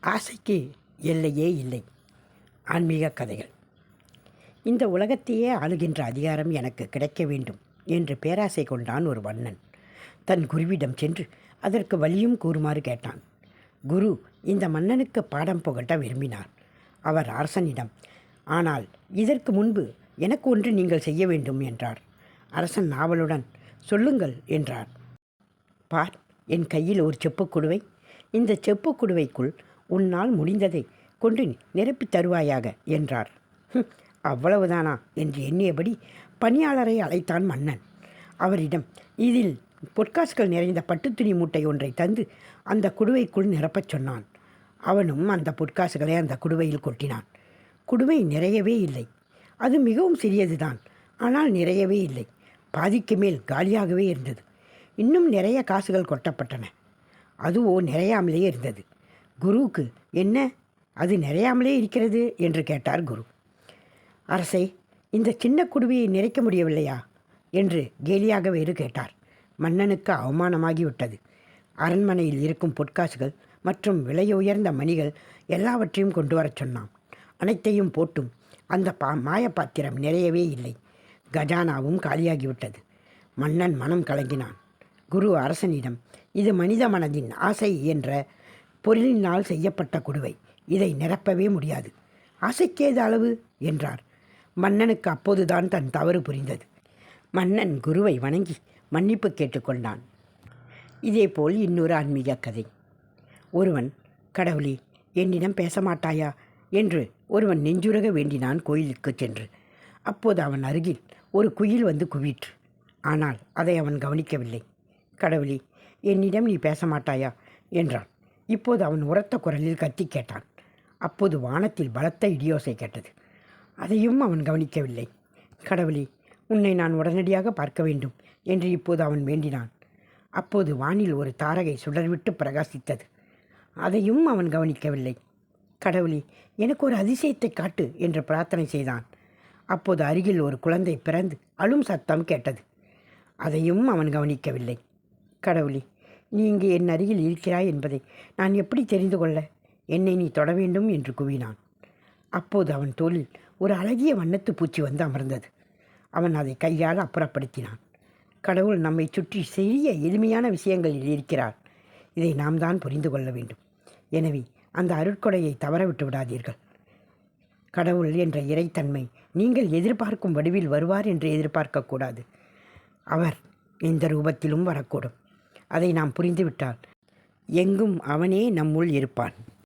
ஆசைக்கு எல்லையே இல்லை. ஆன்மீக கதைகள். இந்த உலகத்தையே ஆளுகின்ற அதிகாரம் எனக்கு கிடைக்க வேண்டும் என்று பேராசை கொண்டான் ஒரு வண்ணன். தன் குருவிடம் சென்று அதற்கு வழியும் கூறுமாறு கேட்டான். குரு இந்த மன்னனுக்கு பாடம் புகட்ட விரும்பினார். அவர் அரசனிடம் ஆனால் இதற்கு முன்பு எனக்கு ஒன்று நீங்கள் செய்ய வேண்டும் என்றார். அரசன் நாவலுடன் சொல்லுங்கள் என்றார். பார் என் கையில் ஒரு செப்புக் குடுவை. இந்த செப்புக்குடுவைக்குள் உன்னால் முடிந்ததை கொண்டு நிரப்பித் தருவாயாக என்றார். "ஹும், அவ்வளவுதானா? என்று எண்ணியபடி பணியாளரை அழைத்தான் மன்னன். அவரிடம் இதில் பொற்காசுகள் நிறைந்த பட்டுத்துணி மூட்டை ஒன்றை தந்து அந்த குடுவைக்குள் நிரப்பச் சொன்னான். அவனும் அந்த பொற்காசுகளை அந்த குடுவையில் கொட்டினான். குடுவை நிறையவே இல்லை. அது மிகவும் சிறியதுதான். ஆனால் நிறையவே இல்லை. பாதிக்கு மேல் காலியாகவே இருந்தது. இன்னும் நிறைய காசுகள் கொட்டப்பட்டன. அதுவோ நிறையாமலே இருந்தது. குருவுக்கு என்ன? அது நிறையாமலே இருக்கிறது என்று கேட்டார் குரு. அரசே இந்த சின்ன குடுவையை நிறைக்க முடியவில்லையா? என்று கேலியாக வேறு கேட்டார். மன்னனுக்கு அவமானமாகிவிட்டது. அரண்மனையில் இருக்கும் பொற்காசுகள் மற்றும் விலையுயர்ந்த மணிகள் எல்லாவற்றையும் கொண்டு வரச் சொன்னான். அனைத்தையும் போட்டும். அந்த பா மாயப்பாத்திரம் நிறையவே இல்லை. கஜானாவும் காலியாகிவிட்டது. மன்னன் மனம் கலங்கினான். குரு அரசனிடம் இது மனித மனதின் ஆசை என்ற பொருளினால் செய்யப்பட்ட குடுவை. இதை நிரப்பவே முடியாது. ஆசைக்கேது அளவு? என்றார். மன்னனுக்கு அப்போதுதான் தன் தவறு புரிந்தது. மன்னன் குருவை வணங்கி மன்னிப்பு கேட்டுக்கொண்டான். இதேபோல் இன்னொரு ஆன்மீக கதை. ஒருவன் கடவுளே என்னிடம் பேச மாட்டாயா என்று ஒருவன் நெஞ்சுரக வேண்டினான் கோயிலுக்கு சென்று. அப்போது அவன் அருகில் ஒரு குயில் வந்து குவிற்று. ஆனால் அதை அவன் கவனிக்கவில்லை. கடவுளே என்னிடம் நீ பேச மாட்டாயா என்றான். இப்போது அவன் உரத்த குரலில் கத்தி கேட்டான். அப்போது வானத்தில் பலத்த இடியோசை கேட்டது. அதையும் அவன் கவனிக்கவில்லை. கடவுளே உன்னை நான் உடனடியாக பார்க்க வேண்டும் என்று இப்போது அவன் வேண்டினான். அப்போது வானில் ஒரு தாரகை சுடர்விட்டு பிரகாசித்தது. அதையும் அவன் கவனிக்கவில்லை. கடவுளே எனக்கு ஒரு அதிசயத்தை காட்டு என்று பிரார்த்தனை செய்தான். அப்போது அருகில் ஒரு குழந்தை பிறந்து அழும் சத்தம் கேட்டது. அதையும் அவன் கவனிக்கவில்லை. கடவுளே நீ இங்கே என் அருகில் இருக்கிறாய் என்பதை நான் எப்படி தெரிந்து கொள்ள? என்னை நீ தொட வேண்டும் என்று கூவினான். அப்போது அவன் தோளில் ஒரு அழகிய வண்ணத்து பூச்சி வந்து அமர்ந்தது. அவன் அதை கையால் அப்புறப்படுத்தினான். கடவுள் நம்மை சுற்றி சிறிய எளிமையான விஷயங்களில் இருக்கிறார். இதை நாம் தான் புரிந்து கொள்ள வேண்டும். எனவே அந்த அருட்கொடையை தவறவிட்டு விடாதீர்கள். கடவுள் என்ற இறைத்தன்மை நீங்கள் எதிர்பார்க்கும் வடிவில் வருவார் என்று எதிர்பார்க்கக்கூடாது அவர் எந்த ரூபத்திலும் வரக்கூடும். அதை நாம் புரிந்துவிட்டால் எங்கும் அவனே நம்முள் இருப்பான்.